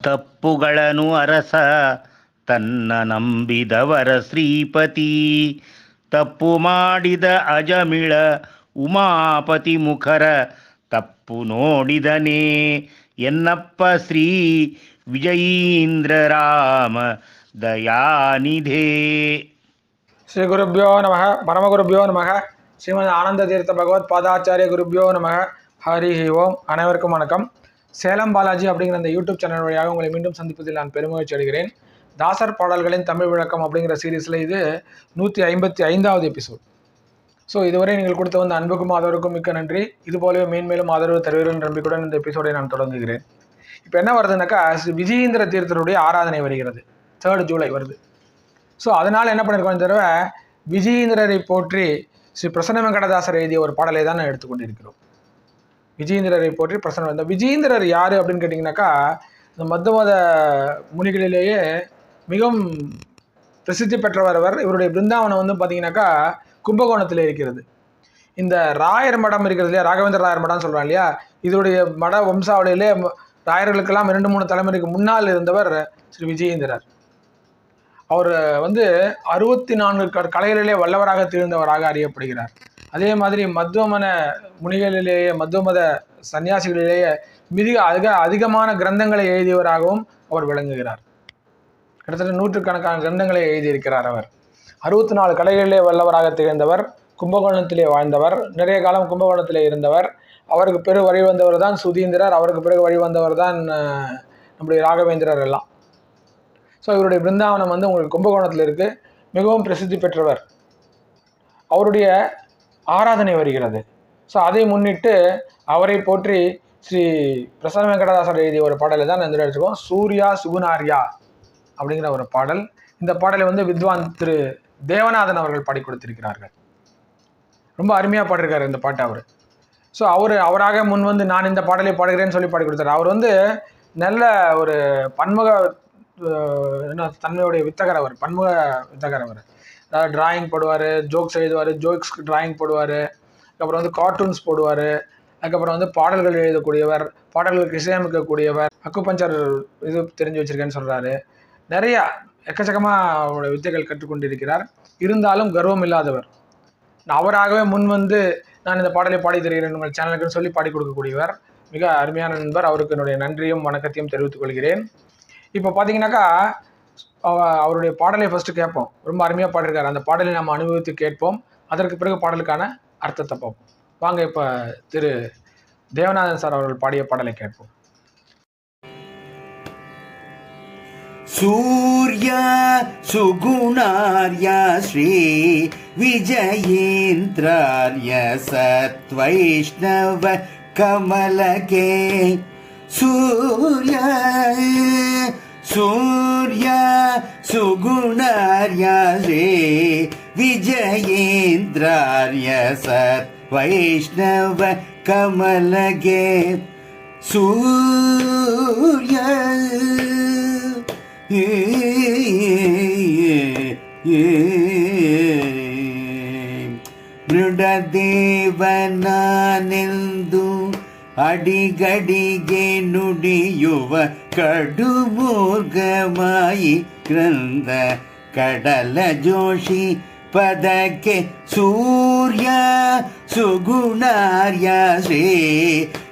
ತಪ್ಪುಗಳನ್ನು ಅರಸ ತನ್ನ ನಂಬಿದವರ ಶ್ರೀಪತಿ ತಪ್ಪು ಮಾಡಿದ ಅಜಮಿಳ ಉಮಾಪತಿ ಮುಖರ ತಪ್ಪು ನೋಡಿದನೇ ಎನ್ನಪ್ಪ ಶ್ರೀ ವಿಜಯೀಂದ್ರ ರಾಮ ದಯಾನಿಧೇ ஸ்ரீ குருப்பியோ நம பரமகுருப்பியோ நம ஸ்ரீமத் ஆனந்த தீர்த்த பகவத் பாதாச்சாரிய குருப்பியோ நம ஹரி ஓம் அனைவருக்கும் வணக்கம் சேலம் பாலாஜி அப்படிங்கிற அந்த யூடியூப் சேனல் வழியாக உங்களை மீண்டும் சந்திப்பதில் நான் பெருமகிழ்ச்சி அடைகிறேன். தாசர் பாடல்களின் தமிழ் விளக்கம் அப்படிங்கிற சீரீஸில் இது நூற்றி ஐம்பத்தி ஐந்தாவது எபிசோட். ஸோ இதுவரை நீங்கள் கொடுத்த வந்த அன்புக்கும் ஆதரவுக்கும் மிக்க நன்றி. இது போலவே மேன்மேலும் ஆதரவு தருவீர்கள் நம்பிக்கையுடன் இந்த எபிசோடை நான் தொடங்குகிறேன். இப்போ என்ன வருதுனாக்கா ஸ்ரீ விஜயேந்திர தீர்த்தருடைய ஆராதனை வருகிறது. தேர்ட் ஜூலை வருது. ஸோ அதனால் என்ன பண்ணியிருக்கோம் தடவை விஜயேந்திரரை போற்றி ஸ்ரீ பிரசன்ன வெங்கடதாசர் எழுதிய ஒரு பாடலை தான் நான் எடுத்துக்கொண்டிருக்கிறோம் விஜயேந்திரரை போற்றி பிரசன்ன இந்த விஜயேந்திரர் யார் அப்படின்னு கேட்டிங்கனாக்கா இந்த மத்துமத முனிகளிலேயே மிகவும் பிரசித்தி பெற்றவர் அவர். இவருடைய பிருந்தாவனம் வந்து பார்த்தீங்கன்னாக்கா கும்பகோணத்தில் இருக்கிறது. இந்த ராயர் மடம் இருக்கிறது இல்லையா? ராகவேந்திர ராயர் மடம்னு சொல்கிறோம் இல்லையா? இதோடைய மட வம்சாவளியிலே ராயர்களுக்கெல்லாம் இரண்டு மூணு தலைமுறைக்கு முன்னால் இருந்தவர் ஸ்ரீ விஜயேந்திரர். அவர் வந்து அறுபத்தி நான்கு க- கலைகளிலே வல்லவராக திகழ்ந்தவராக அறியப்படுகிறார். அதே மாதிரி மத்துவமன முனிகளிலேயே மத்துவமத சன்னியாசிகளிலேயே மிக அதிக அதிகமான கிரந்தங்களை எழுதியவராகவும் அவர் விளங்குகிறார். கிட்டத்தட்ட நூற்றுக்கணக்கான கிரந்தங்களை எழுதியிருக்கிறார் அவர். அறுபத்தி நாலு கலைகளிலே வல்லவராக திகழ்ந்தவர் கும்பகோணத்திலே வாழ்ந்தவர் நிறைய காலம் கும்பகோணத்திலே இருந்தவர். அவருக்கு பிறகு வழி வந்தவர் தான் சுதீந்திரர் அவருக்கு பிறகு வழி வந்தவர் தான் நம்முடைய ராகவேந்திரர் எல்லாம். ஸோ இவருடைய பிருந்தாவனம் வந்து உங்களுக்கு கும்பகோணத்தில் இருக்குது மிகவும் பிரசித்தி பெற்றவர். அவருடைய ஆராதனை வருகிறது. ஸோ அதை முன்னிட்டு அவரை போற்றி ஸ்ரீ பிரசன்ன வெங்கடதாசர் எழுதிய ஒரு பாடலை தான் நான் எடுத்துக்கோம் சூர்யா சுகுணார்யா அப்படிங்கிற ஒரு பாடல். இந்த பாடலை வந்து வித்வான் திரு தேவநாதன் அவர்கள் பாடி கொடுத்திருக்கிறார்கள். ரொம்ப அருமையாக பாடிருக்காரு இந்த பாட்டை அவர். ஸோ அவர் அவராக முன் வந்து நான் இந்த பாடலை பாடுகிறேன்னு சொல்லி பாடி கொடுத்தாரு. அவர் வந்து நல்ல ஒரு பன்முக என்ன தன்மையுடைய வித்தகர் அவர் பன்முக வித்தகர் அவர். டிராயிங் போடுவார் ஜோக்ஸ் எழுதுவார் ஜோக்ஸ்க்கு டிராயிங் போடுவார் அதுக்கப்புறம் வந்து கார்ட்டூன்ஸ் போடுவார் அதுக்கப்புறம் வந்து பாடல்கள் எழுதக்கூடியவர் பாடல்களுக்கு இசையமைக்கக்கூடியவர் அக்குபஞ்சர் இது தெரிஞ்சு வச்சுருக்கேன்னு சொல்கிறாரு நிறையா எக்கச்சக்கமாக அவருடைய வித்தைகள் கற்றுக்கொண்டிருக்கிறார். இருந்தாலும் கர்வம் இல்லாதவர். அவராகவே முன் வந்து நான் இந்த பாடலை பாடி தருகிறேன் உங்கள் சேனலுக்குன்னு சொல்லி பாடி கொடுக்கக்கூடியவர். மிக அருமையான நண்பர். அவருக்கு என்னுடைய நன்றியும் வணக்கத்தையும் தெரிவித்துக் கொள்கிறேன். இப்போ பார்த்தீங்கன்னாக்கா அவருடைய பாடலை ஃபஸ்ட்டு கேட்போம். ரொம்ப அருமையாக பாடிருக்காரு அந்த பாடலை நம்ம அனுபவித்து கேட்போம். அதற்கு பிறகு பாடலுக்கான அர்த்தத்தை பார்ப்போம். வாங்க இப்போ திரு தேவநாதன் சார் அவர்கள் பாடிய பாடலை கேட்போம். சூர்யா சுகுணார்யா ஸ்ரீ விஜயேந்திரார்ய சத்வைஷ்ணவ கமலகே. சூர்யா சூர்ய சுகுணார்யாரே விஜயேந்திரார்ய சர் வைஷ்ணவ கமலகே. சூர்ய ಮೃಡದೇವನಾನೆಂದು ಅಡಿಗಡಿಗೆ ನುಡಿಯುವ ಕಡುಮೂರ್ಗಮಾಯಿ ಗ್ರಂಥ ಕಡಲ ಜೋಶಿ ಪದಕ್ಕೆ ಸೂರ್ಯ ಸುಗುಣಾರ್ಯ ಶ್ರೀ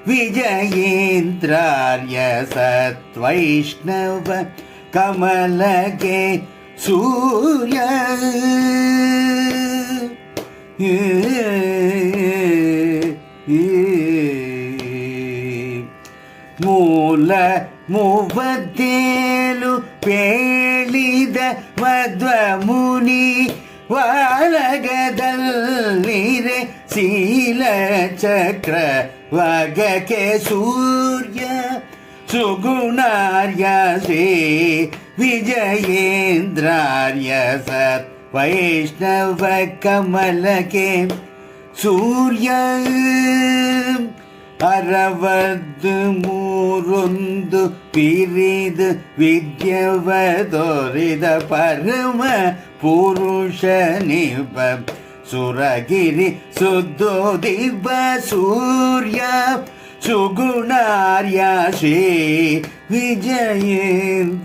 ವಿಜಯೇಂದ್ರಾರ್ಯ ಸತ್ವೈಷ್ಣವ ಕಮಲಗೆ ಸೂರ್ಯ ಮೂಲ ಮೂವತ್ತೇಳು ಪೇಳಿದ ಮಧ್ವ ಮುನಿ ವಾಲಗದಲ್ಲಿರೆ ಶೀಲ ಚಕ್ರ ವಗಕೆ ಸೂರ್ಯ ಸುಗುಣಾರ್ಯ ಶ್ರೀ ವಿಜಯೇಂದ್ರಾರ್ಯ ಸತ್ ವೈಷ್ಣವ ಕಮಲಕೆ ಸೂರ್ಯ அறவது மூரொந்து பிரிது வித்யவதொரித பரம புருஷனிப சுரகிரி சுத்தோதிப சூரிய சுகுணாரிய ஸ்ரீ விஜயேந்திராரிய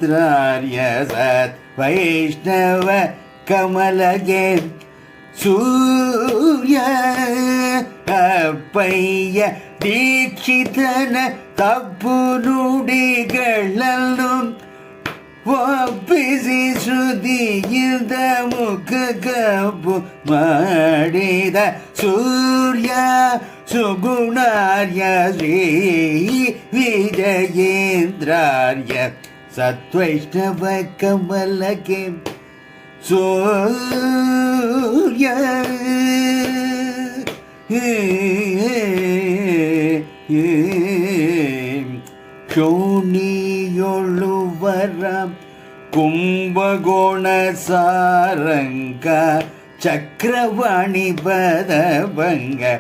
சத் வைஷ்ணவ கமலகே சூரிய அப்பைய ದೀಕ್ಷಿತನ ತಪ್ಪು ನುಡಿಗಳನ್ನು ಒಪ್ಪಿಸಿ ಶ್ರುತಿಯಿಂದ ಮುಖ ಕಬ್ಬು ಮಾಡಿದ ಸೂರ್ಯ ಸುಗುಣಾರ್ಯ ಶ್ರೀ ವಿಜಯೇಂದ್ರಾರ್ಯ ಸತ್ವೈಷ್ಣವ ಕಮಲಕ್ಕೆ ಸೂರ್ಯ யோனியொழுவரம் கும்பகோண சாரங்க சக்கரவாணி பதவங்க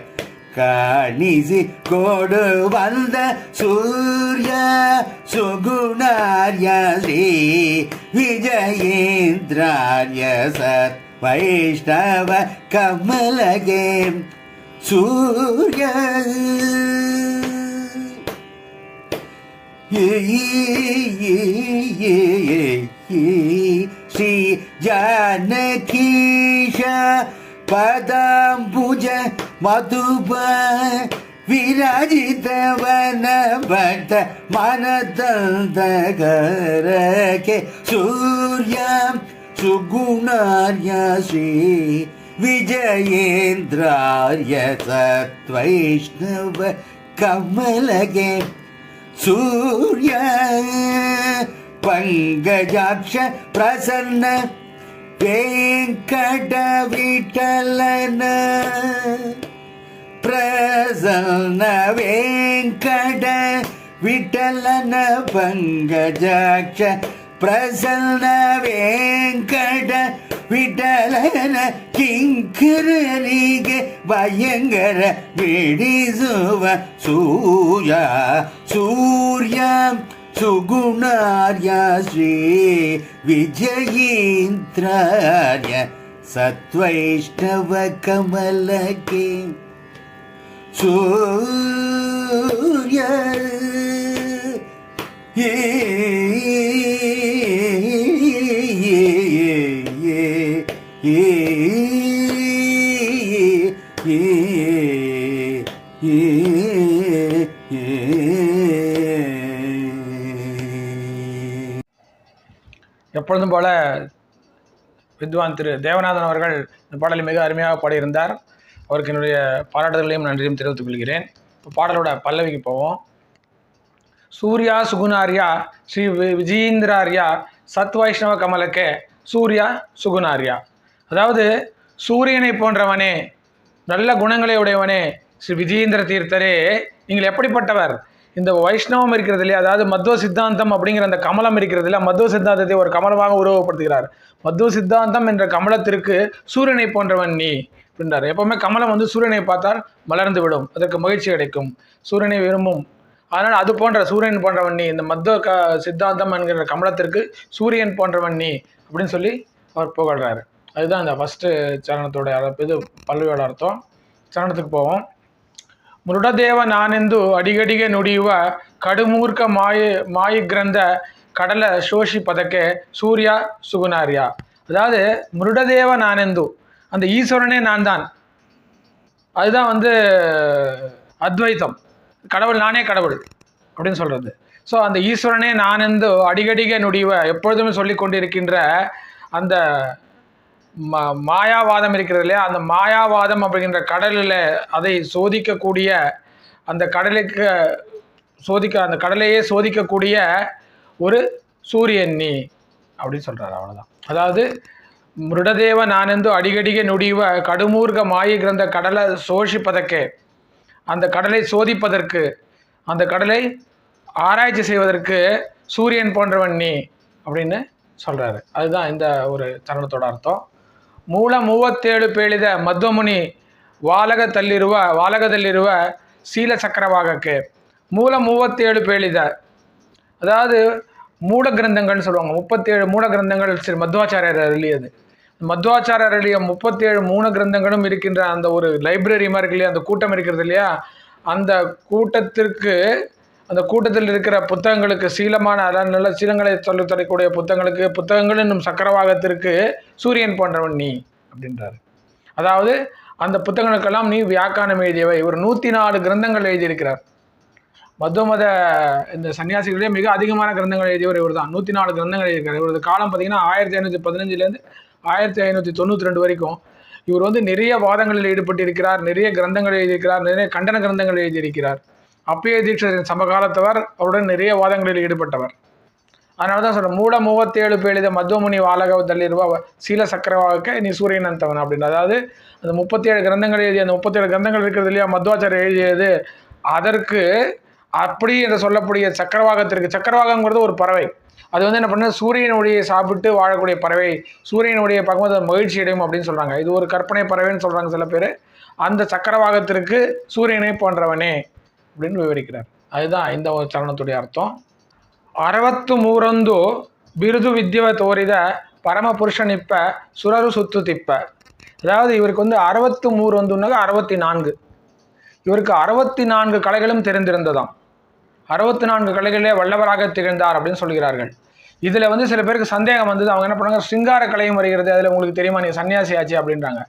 காணிசி கோடு வந்த சூரிய சுகுணாரிய ஸ்ரீ விஜயேந்திராரிய சத் வைஷ்ணவ கமலகே. சூரிய. ஸ்ரீ ஜானகீஷ பதாம்புஜ மதுப விராஜிதவனபட்ட மனதந்தகரகே. சூரியம் சுகுணார்ய ஸ்ரீ விஜயேந்திராய சத்வைஷ்ணவ கமலகே சூரிய பங்கஜாட்ச பிரசன்ன வெங்கட விட்டலன பிரசன்ன வெங்கட விட்டலன பங்கஜாட்ச பிரசன்ன வெங்கட ವೆಂಕಟ ವಿಠಲನ ಕಿಂಕರನಿಗೆ ಭಯಂಕರ ಬಿಡಿಸುವ ಸೂರ್ಯ ಸೂರ್ಯ ಸುಗುಣಾರ್ಯ ಶ್ರೀ ವಿಜಯೀಂದ್ರಾರ್ಯ ಸತ್ವೈಷ್ಣವ ಕಮಲಕ್ಕೆ ಸೂರ್ಯ ಏ எப்பொழுதும் போல வித்வான் திரு தேவநாதன் அவர்கள் இந்த பாடலை மிக அருமையாக பாடியிருந்தார். அவருக்கு என்னுடைய பாராட்டுதல்களையும் நன்றியும் தெரிவித்துக் கொள்கிறேன். இப்போ பாடலோட பல்லவிக்கு போவோம். சூர்யா சுகுணார்யா ஸ்ரீ வி- சத் வைஷ்ணவ கமலக்கே சூர்யா சுகுணார்யா. அதாவது சூரியனை போன்றவனே நல்ல குணங்களை உடையவனே ஸ்ரீ விஜயேந்திர தீர்த்தரே நீங்கள் எப்படிப்பட்டவர்? இந்த வைஷ்ணவம் இருக்கிறது இல்லையா? அதாவது மத்வ சித்தாந்தம் அப்படிங்கிற அந்த கமலம் இருக்கிறது இல்லையா? மத்வ சித்தாந்தத்தை ஒரு கமலமாக உருவப்படுத்துகிறார் மத்வ சித்தாந்தம் என்ற கமலத்திற்கு சூரியனை போன்றவன் நீ அப்படின்றார். எப்பவுமே கமலம் வந்து சூரியனை பார்த்தால் மலர்ந்து விடும். அதற்கு மகிழ்ச்சி கிடைக்கும். சூரியனை விரும்பும். அதனால் அது போன்ற சூரியன் போன்றவன் நீ இந்த மத்வ க சித்தாந்தம் என்கிற கமலத்திற்கு சூரியன் போன்றவன் நீ அப்படின்னு சொல்லி அவர் புகழ்றாரு. அதுதான் இந்த ஃபஸ்ட்டு சரணத்தோடைய இது பல்வியோட அர்த்தம். சரணத்துக்கு போவோம். ಮೃಡದೇವ ನಾನೆಂದು ಅಡಿಗಡಿಗೆ ನುಡಿಯುವ ಕಡುಮೂರ್ಖ ಮಾಯಿ ಮಾಯಿ ಗ್ರಂಥ கடல சோஷி பதக்கே சூர்யா சுகுணாரியா அதாவது மிருடதேவ நானெந்து அந்த ஈஸ்வரனே நான் தான் அதுதான் வந்து அத்வைத்தம் கடவுள் நானே கடவுள் அப்படின்னு சொல்கிறது ஸோ அந்த ஈஸ்வரனே நானெந்து அடிக்கடிக நுடிவ எப்பொழுதுமே சொல்லி கொண்டிருக்கின்ற அந்த மா மாயாவாதம் இருக்கிறது இல்லையா? அந்த மாயாவாதம் அப்படிங்கிற கடலில் அதை சோதிக்கக்கூடிய அந்த கடலுக்கு சோதிக்க அந்த கடலையே சோதிக்கக்கூடிய ஒரு சூரியன் நீ அப்படின்னு சொல்கிறார் அவ்வளோதான் அதாவது மிருடதேவ நானெந்து அடிகடிக நொடிவ கடுமூர்க மாயை கிரந்த கடலை சோஷிப்பதற்கே அந்த கடலை சோதிப்பதற்கு அந்த கடலை ஆராய்ச்சி செய்வதற்கு சூரியன் போன்றவன் நீ அப்படின்னு சொல்கிறாரு அதுதான் இந்த ஒரு தருணத்தோட அர்த்தம். ಮೂಲ ಮೂವತ್ತೇಳು ಪೇಳಿದ ಮಧ್ವಮುನಿ ವಾಲಗ ತಲ್ಲಿರುವ ವಾಲಗದಲ್ಲಿರುವ ಶೀಲ ಚಕ್ರವಾಗಕ್ಕೆ ಮೂಲ ಮೂವತ್ತೇಳು பேழித அதாவது மூல கிரந்தங்கள்னு சொல்லுவாங்க முப்பத்தேழு மூல கிரந்தங்கள் ஸ்ரீ மத்வாச்சாரியர் அருளியது மத்வாச்சாரியர் அருளிய முப்பத்தேழு மூல கிரந்தங்களும் இருக்கின்ற அந்த ஒரு லைப்ரரி மாதிரி இருக்கு இல்லையா அந்த கூட்டம் இருக்கிறது இல்லையா அந்த கூட்டத்திற்கு அந்த கூட்டத்தில் இருக்கிற புத்தகங்களுக்கு சீலமான அதாவது நல்ல சீலங்களை சொல்லி தரக்கூடிய புத்தகங்களுக்கு புத்தகங்கள் என்னும் சக்கரவாகத்திற்கு சூரியன் போன்றவன் நீ அப்படின்றாரு. அதாவது அந்த புத்தகங்களுக்கெல்லாம் நீ வியாக்கானம் எழுதியவை. ஒரு நூற்றி நாலு கிரந்தங்கள் எழுதியிருக்கிறார். மத மத இந்த சன்னியாசிகளே மிக அதிகமான கிரந்தங்கள் எழுதியவர் இவர் தான் நூற்றி நாலு கிரந்தங்கள் எழுதியிருக்கார் இவரது காலம் பார்த்தீங்கன்னா ஆயிரத்தி ஐநூற்றி பதினஞ்சுலேருந்து ஆயிரத்தி ஐநூற்றி தொண்ணூற்றி ரெண்டு வரைக்கும் இவர் வந்து நிறைய வாதங்களில் ஈடுபட்டிருக்கிறார் நிறைய கிரந்தங்கள் எழுதியிருக்கிறார் நிறைய கண்டன கிரந்தங்கள் எழுதியிருக்கிறார். அப்பய தீட்சிதரின் சமகாலத்தவர் அவருடன் நிறைய வாதங்களில் ஈடுபட்டவர். அதனால தான் சொல்கிறேன் மூட மூவத்தேழு பேழித மத்வமுனி வாலக தள்ளிருவா சீல சக்கரவாக நீ சூரியன் அந்தவன் அப்படின்னு. அதாவது அந்த முப்பத்தேழு கிரந்தங்கள் எழுதிய அந்த முப்பத்தேழு கிரந்தங்கள் இருக்கிறது இல்லையா மத்வாச்சாரியர் எழுதியது. அதற்கு அப்படி என்று சொல்லக்கூடிய சக்கரவாகத்திற்கு சக்கரவாகங்கிறது ஒரு பறவை. அது வந்து என்ன பண்ண சூரியன் சாப்பிட்டு வாழக்கூடிய பறவை. சூரியனுடைய ஒளியை அது மகிழ்ச்சி அடையும் அப்படின்னு சொல்கிறாங்க இது ஒரு கற்பனை பறவைன்னு சொல்கிறாங்க சில பேர். அந்த சக்கரவாகத்திற்கு சூரியனை போன்றவனே. அப்படின்னு விவரிக்கிறார். அதுதான் இந்த ஒரு சரணத்துடைய அர்த்தம். அறுபத்து மூரந்து பிருது வித்யவ தோரித பரம புருஷன் இப்ப சுரரு சுத்து திப்ப. அதாவது இவருக்கு வந்து அறுபத்து மூறு வந்துன்னாக்க அறுபத்தி நான்கு. இவருக்கு அறுபத்தி நான்கு கலைகளும் தெரிந்திருந்ததாம். அறுபத்தி நான்கு கலைகளே வல்லவராக திகழ்ந்தார் அப்படின்னு சொல்கிறார்கள். இதில் வந்து சில பேருக்கு சந்தேகம் வந்தது. அவங்க என்ன பண்ணுறாங்க சிங்கார கலையும் வருகிறது. அதில் உங்களுக்கு தெரியுமா? நீங்கள் சன்னியாசி ஆச்சு அப்படின்றாங்க.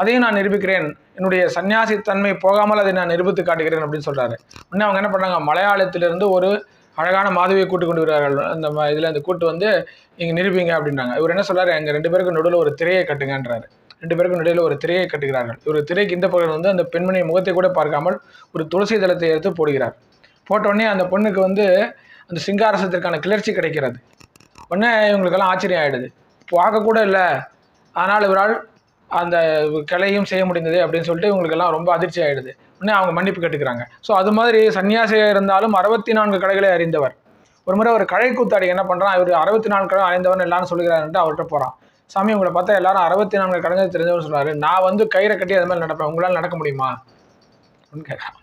அதையும் நான் நிரூபிக்கிறேன். என்னுடைய சன்னியாசி தன்மை போகாமல் அதை நான் நிரூபித்து காட்டுகிறேன் அப்படின்னு சொல்கிறாரு உடனே அவங்க என்ன பண்ணாங்க? மலையாளத்திலிருந்து ஒரு அழகான மாதவியை கூட்டு கொண்டு வருவார்கள். அந்த இதில் அந்த கூட்டு வந்து நீங்கள் நிரூபிங்க அப்படின்றாங்க இவர் என்ன சொல்கிறார் எங்கள் ரெண்டு பேருக்கு நடுவில் ஒரு திரையை கட்டுங்கன்றாரு. ரெண்டு பேருக்கும் நடுவில் ஒரு திரையை கட்டுகிறார்கள். இவர் திரைக்கு இந்த பக்கம் வந்து அந்த பெண்மணியை முகத்தை கூட பார்க்காமல் ஒரு துளசி தளத்தை எடுத்து போடுகிறார். போட்டோடனே அந்த பொண்ணுக்கு வந்து அந்த சிங்காரசத்திற்கான கிளர்ச்சி கிடைக்கிறது. உடனே இவங்களுக்கெல்லாம் ஆச்சரியம் ஆகிடுது பார்க்கக்கூட இல்லை. ஆனால் இவரால் அந்த கிளையும் செய்ய முடிந்தது அப்படின்னு சொல்லிட்டு இவங்களுக்கெல்லாம் ரொம்ப அதிர்ச்சி ஆகிடுது உடனே அவங்க மன்னிப்பு கேட்டுக்கிறாங்க. ஸோ அது மாதிரி சன்னியாசியாக இருந்தாலும் அறுபத்தி நான்கு கலைகளை அறிந்தவர். ஒரு முறை ஒரு கழை கூத்தாடி என்ன பண்ணுறான் இவர் அறுபத்தி நான்கு கடை அறிந்தவன் எல்லாரும் சொல்லுகிறாருன்ட்டு அவர்கிட்ட போகிறான் சாமி உங்களை பார்த்தா எல்லாரும் அறுபத்தி நான்கு கடங்கள் தெரிஞ்சவர் சொல்கிறாரு நான் வந்து கயிறை கட்டி அது மாதிரி நடப்பேன். உங்களால் நடக்க முடியுமா? அப்படின்னு கேட்குறான்.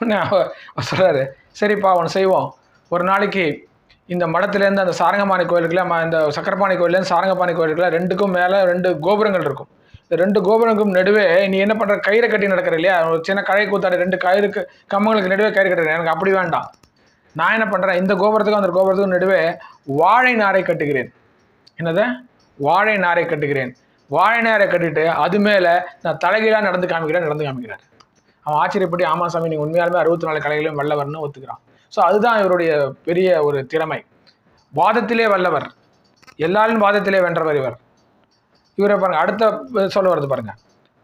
உடனே அவர் சொல்கிறாரு சரிப்பா அவன் செய்வோம். ஒரு நாளைக்கு இந்த மடத்துலேருந்து அந்த சாரங்கபாணி கோயிலுக்குள்ள ம- இந்த சக்கரபாணி கோயிலேருந்து சாரங்கபாணி கோயிலுக்குள்ள ரெண்டுக்கும் மேலே ரெண்டு கோபுரங்கள் இருக்கும். ரெண்டு கோபுரங்களுக்கும் நடுவே நீ என்ன பண்ணுற கயிறை கட்டி நடக்கிற இல்லையா? ஒரு சின்ன கழை கூத்தாடி ரெண்டு கயிறுக்கு கம்பங்களுக்கு நடுவே கயிறு கட்டுறேன் எனக்கு அப்படி வேண்டாம். நான் என்ன பண்ணுறேன் இந்த கோபுரத்துக்கும் அந்த கோபுரத்துக்கும் நடுவே வாழை நாரை கட்டுகிறேன். என்னது? வாழை நாரை கட்டுகிறேன். வாழை நாரை கட்டிட்டு அது மேலே நான் தலைகீழாக நடந்து காமிக்கிறேன் நடந்து காமிக்கிறார் அவன் ஆச்சரியப்பட்டு ஆமா சாமி நீங்கள் உண்மையாலுமே அறுபத்தி நாலு கலைகளையும் வல்லவர்னு ஒத்துக்கிறான். ஸோ அதுதான் இவருடைய பெரிய ஒரு திறமை. வாதத்திலே வல்லவர். எல்லாரும் வாதத்திலே வென்றவர் இவர். இவரை பாருங்க அடுத்த சொல்ல வருது பாருங்க.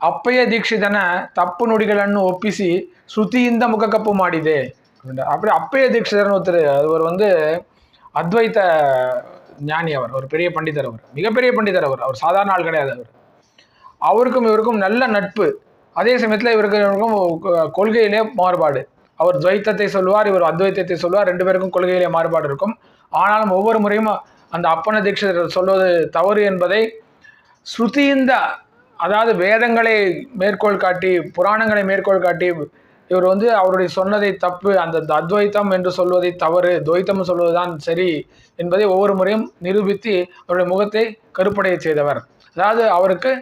அப்பைய தீட்சிதன தப்பு நொடிகளன்னு ஒப்பிசி ஸ்ருதிಯಿಂದ முகக்கப்பு மாடிதே. அப்படின்ற அப்படி அப்பைய தீட்சிதர்னு ஒருத்தர் அவர் வந்து அத்வைத்த ஞானி அவர் ஒரு பெரிய பண்டிதர் அவர் மிகப்பெரிய பண்டிதர் அவர் அவர் சாதாரண ஆள் கிடையாது அவர். அவருக்கும் இவருக்கும் நல்ல நட்பு. அதே சமயத்தில் இவருக்கு இவருக்கும் கொள்கையிலே மாறுபாடு. அவர் துவைத்தத்தை சொல்லுவார் இவர் அத்வைத்தத்தை சொல்லுவார் ரெண்டு பேருக்கும் கொள்கையிலே மாறுபாடு இருக்கும். ஆனாலும் ஒவ்வொரு முறையும் அந்த அப்பன தீட்சிதர் சொல்வது தவறு என்பதை ஸ்ருதிந்த அதாவது வேதங்களை மேற்கோள் காட்டி புராணங்களை மேற்கோள் காட்டி இவர் வந்து அவருடைய சொன்னதை தப்பு அந்த அத்வைத்தம் என்று சொல்வதை தவறு துவைத்தம் சொல்வதுதான் சரி என்பதை ஒவ்வொரு முறையும் நிரூபித்து அவருடைய முகத்தை கருப்படைய செய்தவர். அதாவது அவருக்கு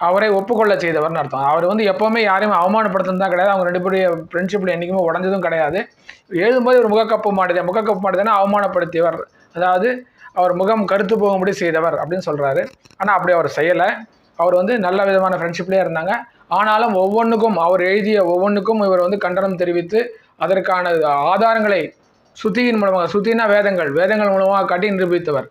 அவரை ஒப்புக்கொள்ள செய்தவர்னு அர்த்தம். அவர் வந்து எப்போவுமே யாரையும் அவமானப்படுத்துனது தான் கிடையாது. அவங்க ரெண்டு பேருடைய ஃப்ரெண்ட்ஷிப்பில் என்றைக்குமே உடஞ்சதும் கிடையாது. எழுதும்போது ஒரு முகக்கப்பு மாடுது முகக்கப்பு மாடுதுன்னா அவமானப்படுத்தியவர். அதாவது அவர் முகம் கருத்து போகும்படி செய்தவர் அப்படின்னு சொல்கிறாரு ஆனால் அப்படி அவர் செய்யலை. அவர் வந்து நல்ல விதமான ஃப்ரெண்ட்ஷிப்லேயே இருந்தாங்க. ஆனாலும் ஒவ்வொன்றுக்கும் அவர் எழுதிய ஒவ்வொன்றுக்கும் இவர் வந்து கண்டனம் தெரிவித்து அதற்கான ஆதாரங்களை சுத்தியின் மூலமாக சுத்தினா வேதங்கள் வேதங்கள் மூலமாக காட்டி நிரூபித்தவர்.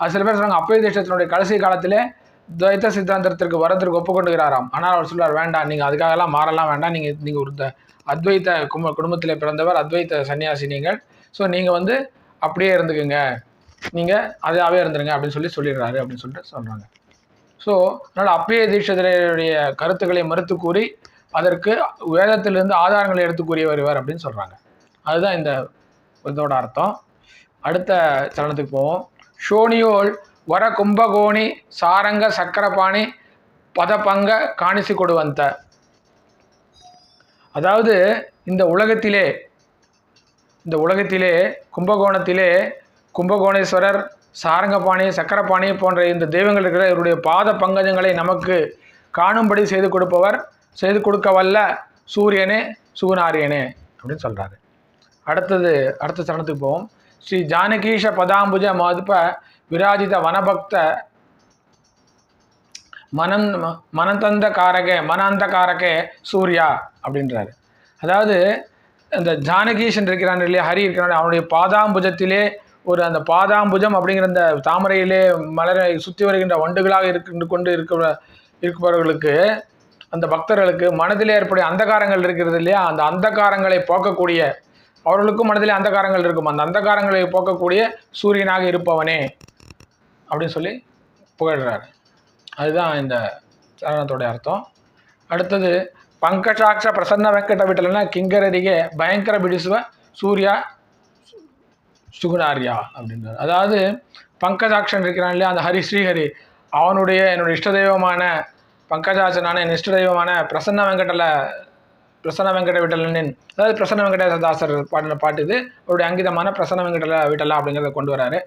அது சில பேர் சொன்னாங்க அப்பய தேசத்தினுடைய கடைசி காலத்திலே துவைத்த சித்தாந்தத்திற்கு வரத்திற்கு ஒப்புக்கொண்டுகிறாராம். ஆனால் அவர் சொல்றார் வேண்டாம் நீங்கள் அதுக்காகலாம் மாறலாம் வேண்டாம். நீங்கள் நீங்கள் ஒரு அத்வைத்த கும குடும்பத்தில் பிறந்தவர் அத்வைத்த சன்னியாசி நீங்கள் ஸோ நீங்கள் வந்து அப்படியே இருந்துக்குங்க. நீங்கள் அதாவே இருந்துருங்க அப்படின்னு சொல்லி சொல்லிடுறாரு அப்படின்னு சொல்லிட்டு சொல்கிறாங்க ஸோ அதனால் அப்பயே தீட்சிதரையுடைய கருத்துக்களை மறுத்து கூறி அதற்கு வேதத்திலிருந்து ஆதாரங்களை எடுத்து கூறிய வருவார் அப்படின்னு சொல்கிறாங்க அதுதான் இந்த இதோட அர்த்தம். அடுத்த சலனத்துக்கு போவோம். ஷோனியோல் வர கும்பகோணி சாரங்க சக்கரபாணி பதப்பங்க காணிசி கொடுவந்த. அதாவது இந்த உலகத்திலே இந்த உலகத்திலே கும்பகோணத்திலே கும்பகோணேஸ்வரர் சாரங்கபாணி சக்கரபாணி போன்ற இந்த தெய்வங்கள் இருக்கிற இவருடைய பாத பங்கஜங்களை நமக்கு காணும்படி செய்து கொடுப்பவர் செய்து கொடுக்க வல்ல சூரியனே சுகுணாரியனே அப்படின்னு சொல்கிறாரு அடுத்தது அடுத்த சரணத்துக்கு போவோம். ஸ்ரீ ஜானகீஷ பதாம்புஜ மதுப விராஜித வனபக்த மனம் மனந்தந்த காரகே மனாந்த காரகே சூர்யா அப்படின்றாரு. அதாவது அந்த ஜானகீஷன் இருக்கிறான் இல்லையா ஹரி இருக்கிறான் அவனுடைய பாதாம்புஜத்திலே ஒரு அந்த பாதாம்புஜம் அப்படிங்கிற அந்த தாமரையிலே மலரை சுற்றி வருகின்ற வண்டுகளாக இருக்கு கொண்டு இருக்கிற இருப்பவர்களுக்கு அந்த பக்தர்களுக்கு மனதிலே ஏற்படைய அந்தகாரங்கள் இருக்கிறது இல்லையா? அந்த அந்தகாரங்களை போக்கக்கூடிய அவர்களுக்கும் மனதிலே அந்தகாரங்கள் இருக்கும். அந்த அந்தகாரங்களை போக்கக்கூடிய சூரியனாக இருப்பவனே அப்படின்னு சொல்லி புகழ்கிறார் அதுதான் இந்த சரணத்தோடைய அர்த்தம். அடுத்தது பங்கஜாட்ச பிரசன்ன வெங்கட விட்டலன்னா கிங்கரடிகே பயங்கர பிடிசுவ சூர்யா சுகுணாரியா அப்படின்றார். அதாவது பங்கஜாட்சன் இருக்கிறான் இல்லையா? அந்த ஹரி ஸ்ரீஹரி அவனுடைய என்னுடைய இஷ்ட தெய்வமான பங்கஜாட்சனான என் இஷ்ட தெய்வமான பிரசன்ன வெங்கடல பிரசன்ன வெங்கட விட்டலனின் அதாவது பிரசன்ன வெங்கடதாசர் பாடின பாட்டு இது. அவருடைய அங்கிதமான பிரசன்ன வெங்கடல விட்டலா அப்படிங்கிறத கொண்டு வராரு.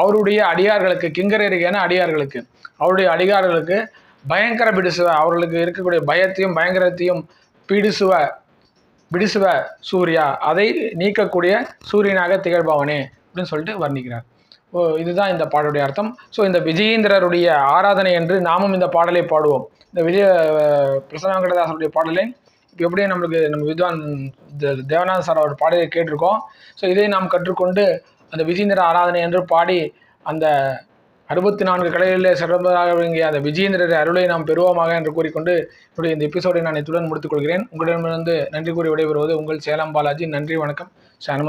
அவருடைய அடியார்களுக்கு கிங்கரேரியான அடியார்களுக்கு அவருடைய அடியார்களுக்கு பயங்கர பிடிசுவ அவர்களுக்கு இருக்கக்கூடிய பயத்தையும் பயங்கரத்தையும் பிடிசுவ விடுசுவ சூர்யா அதை நீக்கக்கூடிய சூரியனாக திகழ்பவனே அப்படின்னு சொல்லிட்டு வர்ணிக்கிறார். ஓ இதுதான் இந்த பாடலுடைய அர்த்தம். ஸோ இந்த விஜயேந்திரருடைய ஆராதனை என்று நாமும் இந்த பாடலை பாடுவோம். இந்த விஜய அஹ், பாடலை இப்போ எப்படி நம்மளுக்கு நம்ம வித்வான் தேவநாத சார் அவர் பாடலை கேட்டிருக்கோம். ஸோ இதை நாம் கற்றுக்கொண்டு அந்த விஜயேந்திர ஆராதனை என்று பாடி அந்த அறுபத்தி நான்கு கலைகளிலே சிறந்ததாக விளங்கிய அந்த விஜயேந்திரரை அருளை நாம் பெறுவோமாக என்று கூறிக்கொண்டு என்னுடைய இந்த எபிசோடை நான் இத்துடன் முடித்துக் கொள்கிறேன். உங்களிடமிருந்து நன்றி கூறி விடைபெறுவது உங்கள் சேலம் பாலாஜி. நன்றி வணக்கம். சேனல்